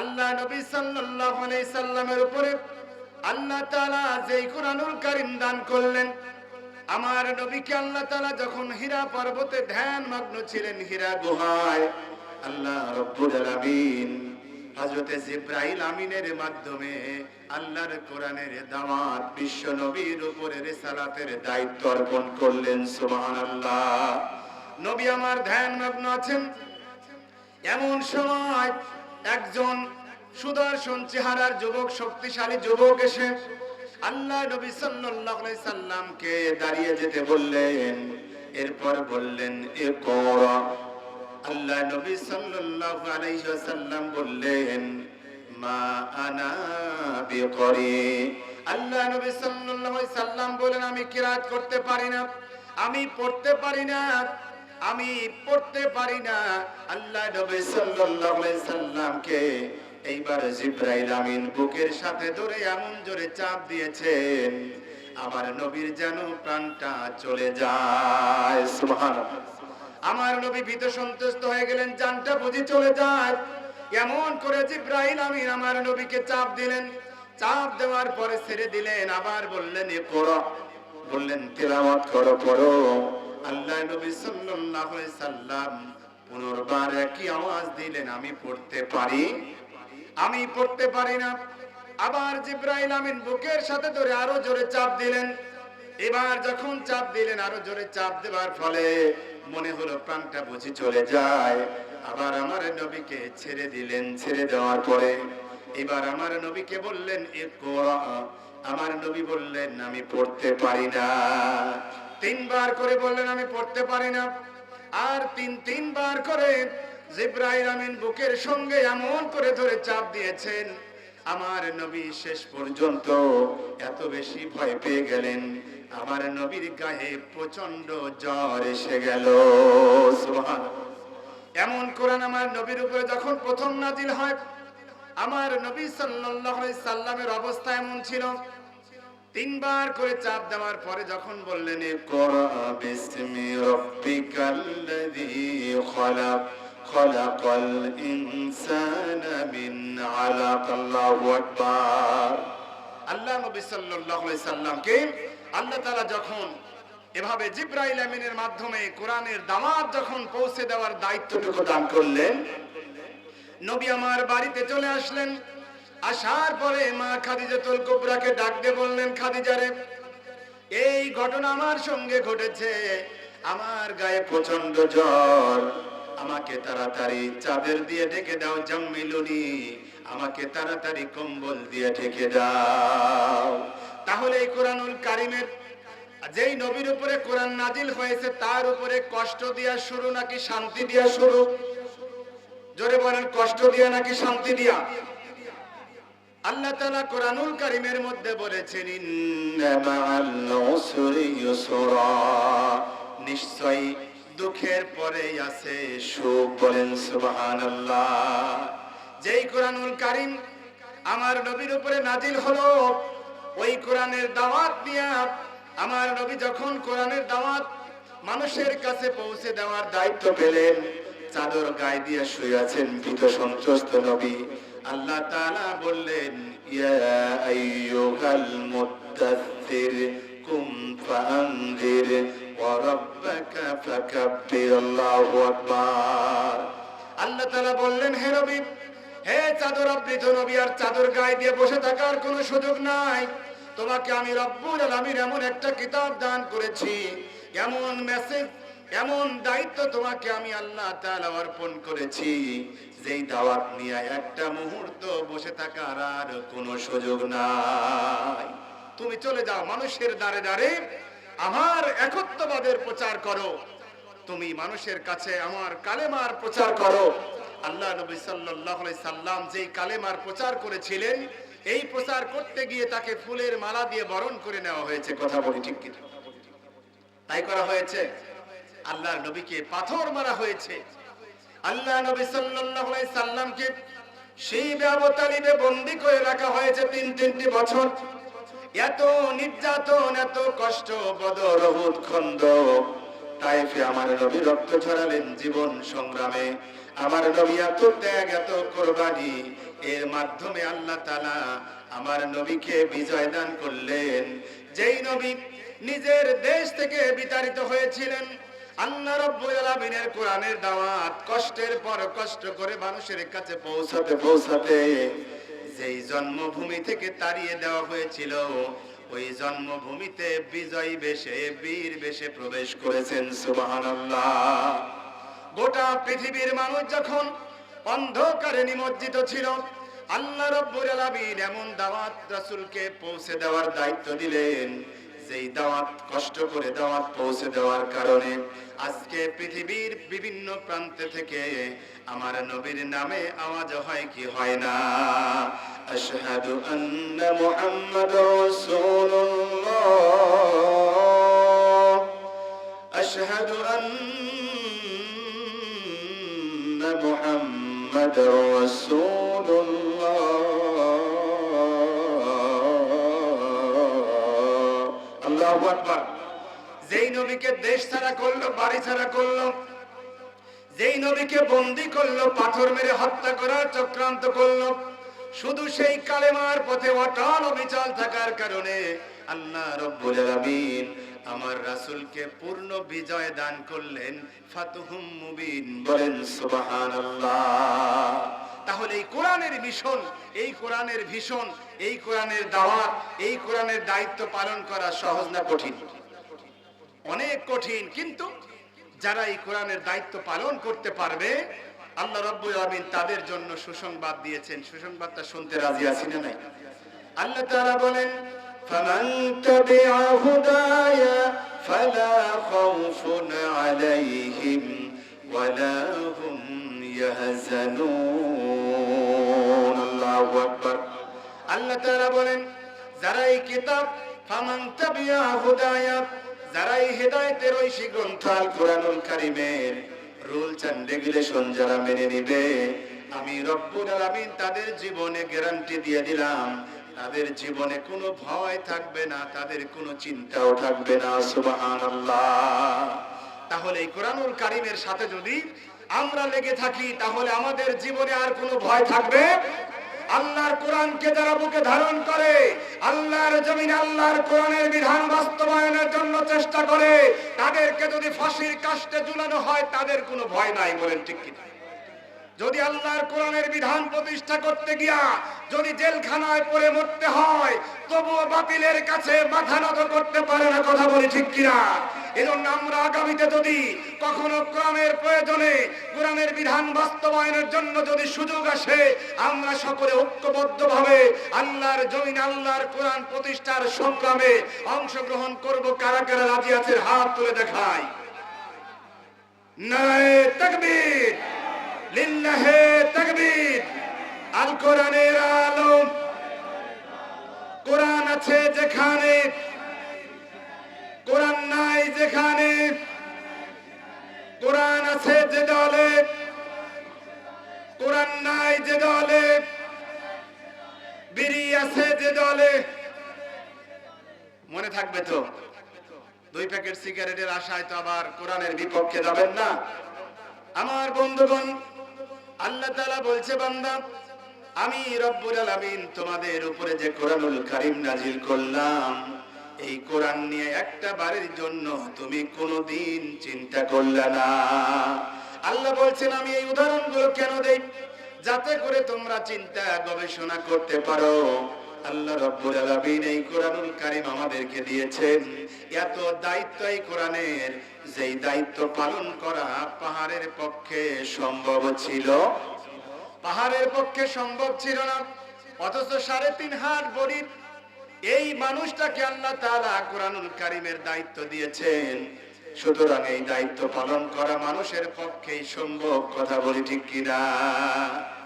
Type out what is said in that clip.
আল্লাহ নবী সাল্লাল্লাহু আলাইহি সাল্লামের উপরে আল্লাহ তাআলা যেই কোরআনুল কারীম দান করলেন, আমার নবীকে আল্লাহ তাআলা যখন হীরা পর্বতে ধ্যান মগ্ন ছিলেন, হীরা গুহায়, আল্লাহ রব্বুল আলামিন হযরতে জিব্রাইল আমিনের মাধ্যমে আল্লাহর কোরআনের দাওয়াত বিশ্ব নবীর উপরে রিসালাতের দায়িত্ব অর্পণ করলেন, সুবহানাল্লাহ। নবী আমার ধ্যান মগ্ন আছেন। এমন সময় একজন সুদর্শন চেহারার যুবক, শক্তিশালী যুবক এসে আল্লাহ নবী সাল্লাল্লাহু আলাইহি সাল্লামকে দাঁড়িয়ে যেতে বললেন। এরপর বললেন, এ করা। আল্লাহ নবী সাল্লাল্লাহু আলাইহি ওয়াসাল্লাম বললেন, মা আনা বিকরি। আল্লাহ নবী সাল্লাল্লাহু আলাইহি সাল্লাম বলেন আমি কিরাত করতে পারি না, আমি পড়তে পারি না আমি পড়তে পারি না। আল্লাহ নবী সাল্লাল্লাহু আলাইহি সাল্লামকে এইবার জিব্রাইল আমিন বুকের সাথে ধরে এমন জোরে চাপ দিয়েছেন, আমার নবীর যেন প্রাণটা চলে যায়। সুবহানাল্লাহ। আমার নবী ভীত সন্তুষ্ট হয়ে গেলেন, জানটা বুঝি চলে যায়। এমন করে জিব্রাইল আমিন আমার নবীকে চাপ দিলেন। চাপ দেওয়ার পরে ছেড়ে দিলেন, আবার বললেন, এ করো। বললেন, তেলাওয়াত করো করো আল্লাহ নবী সাল্লাল্লাহু আলাইহি সাল্লাম পুনর্বার একই আওয়াজ দিলেন, আমি পড়তে পারি? আমি পড়তে পারি না। আবার জিব্রাইল আমিন বুকের সাথে ধরে আরও জোরে চাপ দিলেন। এবার যখন চাপ দিলেন, আরও জোরে চাপ দেওয়ার ফলে মনে হলো প্রাণটা বুঝি চলে যায়। আবার আমার নবীকে ছেড়ে দিলেন, ছেড়ে দেওয়ার পরে এবার আমার নবীকে বললেন আমার নবী বললেন, আমি পড়তে পারি না। তিনবার করে বললেন, আমি পড়তে পারি না। আর তিন, তিনবার করে জিব্রাইল আমিন বুকের সঙ্গে এমন করে ধরে চাপ দিয়েছেন, আমার নবী শেষ পর্যন্ত এত বেশি ভয় পেয়ে গেলেন। আমার নবীর গায়ে প্রচণ্ড জ্বর এসে গেল। এমন কোরআন আমার নবীর উপরে যখন প্রথম নাজিল হয়, আমার নবী সাল্লাল্লাহু আলাইহি সাল্লামের অবস্থা এমন ছিল তিনবার করে চাপ দেওয়ার পরে যখন বললেন খলাকাল ইনসানা মিন আল্লাহু নবী সাল্লাল্লাহু আল্লাহ তাআলা যখন এভাবে জিব্রাইল আমিনের মাধ্যমে কোরআনের দাওয়াত যখন পৌঁছে দেওয়ার দায়িত্বটুকু দান করলেন, নবী আমার বাড়িতে চলে আসলেন। আসার পরে মা খাদিজাতুল কুবরাকে ডাক দিয়ে বললেন খাদিজারে এই ঘটনা আমার সঙ্গে ঘটেছে। আমার গায়ে প্রচণ্ড জ্বর। আমাকে তাড়াতাড়ি চাদর দিয়ে ঢেকে দাও, জাম্মিলুনি। আমাকে তাড়াতাড়ি কম্বল দিয়ে ঢেকে দাও। তাহলে এই কোরআনুল কারিমের যেই নবীর উপরে কোরআন নাজিল হয়েছে, তার উপরে কষ্ট দিয়া শুরু নাকি শান্তি দিয়া শুরু? জোরে বলেন, কষ্ট দিয়া নাকি শান্তি দিয়া? আল্লাহ তাআলা কোরআনুল কারীমের মধ্যে বলেছেন নিশ্চয়ই দুঃখের পরে আছে সুখ, বলেন সুবহানাল্লাহ। যেই কোরআনুল কারীম আমার নবীর উপরে নাজিল হলো, ওই কোরআনের দাওয়াত নিয়ে আমার নবী যখন কোরআনের দাওয়াত মানুষের কাছে পৌঁছে দেওয়ার দায়িত্ব পেলেন, চাদর গায়ে দিয়ে শুয়ে আছেন ভীত সন্ত্রস্ত নবী। আল্লাহ তাআলা বললেন, ইয়া আইয়ুহাল মুদ্দাথির কুম ফাআনজির, ওয়া রাব্বাকা ফাকাব্বির আল্লাহু আল্লাহ তাআলা বললেন, হে নবী, হে চাদর আবৃত নবী, আর চাদর গায়ে দিয়ে বসে থাকার কোনো সুযোগ নাই। তোমাকে আমি রব্বুল আলামিন এমন একটা কিতাব দান করেছি, এমন মেসেজ এমন দায়িত্ব তোমাকে আমি আল্লাহ অর্পণ করেছি, যেই দাওয়াত নিয়ে একটা মুহূর্ত বসে থাকার আর কোনো সুযোগ নাই। তুমি চলে যাও মানুষের দ্বারে দ্বারে, আমার একত্ববাদের প্রচার করো। তুমি মানুষের কাছে আমার কালেমার প্রচার করো। আল্লাহ নবী সাল্লাল্লাহু সাল্লাম যেই কালেমার প্রচার করেছিলেন, এই প্রচার করতে গিয়ে তাকে ফুলের মালা দিয়ে বরণ করে নেওয়া হয়েছে। কথা বলি ঠিক কি তাই করা হয়েছে? আল্লাহর নবীকে পাথর মারা হয়েছে। আল্লাহ নবী সাল্লাল্লাহু আলাইহি সাল্লামকে সেই ব্যবতালিবে বন্দী করে রাখা হয়েছে তিন তিনটি বছর। এত নির্যাতন, এত কষ্ট, বদর, উহুদ খন্দক তাইফে আমার নবী রক্ত ছড়ালেন জীবন সংগ্রামে। আমার নবী এত ত্যাগ, এত কোরবানি। এর মাধ্যমে আল্লাহ তালা আমার নবীকে বিজয় দান করলেন। যেই নবী নিজের দেশ থেকে বিতাড়িত হয়েছিলেন আল্লাহ রব্বুল আলামিনের কোরআনের দাওয়াত কষ্টের পর কষ্ট করে মানুষের কাছে পৌঁছাতে পৌঁছাতে যেই জন্মভূমি থেকে তাড়িয়ে দেওয়া হয়েছিল, ওই জন্মভূমিতে বিজয়ী বেশে, বীর বেশে প্রবেশ করেছেন, সুবহানাল্লাহ। গোটা পৃথিবীর মানুষ যখন অন্ধকারে নিমজ্জিত ছিল, আল্লাহ রব্বুল আলামিন এমন দাওয়াত রাসূলকে পৌঁছে দেওয়ার দায়িত্ব দিলেন। যেই দাওয়াত কষ্ট করে দাওয়াত পৌঁছে দেওয়ার কারণে আজকে পৃথিবীর বিভিন্ন প্রান্তে থেকে আমার নবীর নামে আওয়াজ হয় কি হয় না? আশহাদু আন্না মুহাম্মাদুর রাসূলুল্লাহ। আশহাদু আন্না মুহাম্মাদুর রাসূলুল্লাহ। নবীকে দেশ ছাড়া করল, বাড়ি ছাড়া করল, যেই নবীকে বন্দি করল, পাথর মেরে হত্যা করার চক্রান্ত করল, শুধু সেই কালেমার পথে অটল অবিচল থাকার কারণে আল্লাহ রব্বুল আলামিন আমার রাসূলকে পূর্ণ বিজয় দান করলেন, ফাতুহুম মুবিন, বলেন সুবহানাল্লাহ। তাহলে এই কোরআনের মিশন, এই কোরআনের ভীষণ এই কোরআনের দাওয়াত, এই কোরআনের দায়িত্ব পালন করা সহজ না কঠিন? অনেক কঠিন, কিন্তু যারা এই কোরআনের দায়িত্ব পালন করতে পারবে, আল্লাহ রব্বুল আমিন তাদের জন্য সুসংবাদ দিয়েছেন। সুসংবাদটা শুনতে রাজি আছি না নাই? আল্লাহ তাআলা বলেন আল্লাহু তাআলা বলেন, যারা এই কিতাব, ফামান তাবিআ হুদায়া যারা এই হেদায়েতের ঐশী গ্রন্থ আল কোরআনুল কারীমের রুলস এন্ড রেগুলেশন যারা মেনে নিবে, আমি রব্বুল আলামিন তাদের জীবনে গ্যারান্টি দিয়ে দিলাম। তাদের জীবনে কোনো ভয় থাকবে না, তাদের কোনো চিন্তাও থাকবে না, সুবহানাল্লাহ। তাহলে এই কোরআনুল কারীমের সাথে যদি আমরা লেগে থাকি, তাহলে আমাদের জীবনে আর কোনো ভয় থাকবে? আল্লাহর কোরআনকে যারা বুকে ধারণ করে, আল্লাহর জমিন আল্লাহর কোরআনের বিধান বাস্তবায়নের জন্য চেষ্টা করে, তাদেরকে যদি ফাঁসির কাষ্টে ঝুলানো হয়, তাদের কোনো ভয় নাই বলেন ঠিক কিনা? যদি আল্লাহর কোরআনের বিধান প্রতিষ্ঠা করতে গিয়া যদি জেলখানায় পড়ে মরতে হয়, তবুও বাতিলের কাছে মাথা নত করতে পারে না কথা বলি ঠিক কিনা? এজন্য আমরা আগামীতে যদি কখনো কোরআনের প্রয়োজনে কোরআনের বিধান বাস্তবায়নের জন্য যদি সুযোগ আসে, আমরা সকলে ঐক্যবদ্ধভাবে আল্লাহর জমিন, আল্লাহর কোরআন প্রতিষ্ঠার সংগ্রামে অংশগ্রহণ করব, কারা কারা রাজি আছে হাত তুলে দেখায় নারায়ে তাকবীর। লিল্লাহে তাকবীর আল কোরআনের আলো কোরআন আছে যেখানে, কোরআন নাই যেখানে। কোরআন আছে যে দলে, কোরআন নাই যে দলে। বিড়ি আছে যে দলে। মনে থাকবে তো? দুই প্যাকেট সিগারেটের আশায় তো আবার কোরআনের বিপক্ষে যাবেন না? আমার বন্ধুগণ আল্লাহ তালা বলছে, বান্দা, আমি রব্বুল আলামিন তোমাদের উপরে যে কোরআনুল কারীম নাজিল করলাম, এই কোরআন নিয়ে একটা বারের জন্য তুমি কোনোদিন চিন্তা করলে না। আল্লাহ বলছেন, আমি এই উদাহরণগুলো কেন দেই? যাতে করে তোমরা চিন্তা গবেষণা করতে পারো। আল্লাহ রব্বুল আলামিন এই কোরআনুল কারীম আমাদেরকে দিয়েছেন। এত দায়িত্ব এই কোরআনের, যেই দায়িত্ব পালন করা পাহাড়ের পক্ষে সম্ভব ছিল। পাহাড়ের পক্ষে সম্ভব ছিল না, অথচ সাড়ে তিন হাত গরিব, এই মানুষটাকে আল্লাহ তাআলা কোরআনুল কারীমের দায়িত্ব দিয়েছেন। সুতরাং এই দায়িত্ব পালন করা মানুষের পক্ষেই সম্ভব, কথা বলি ঠিক কিনা?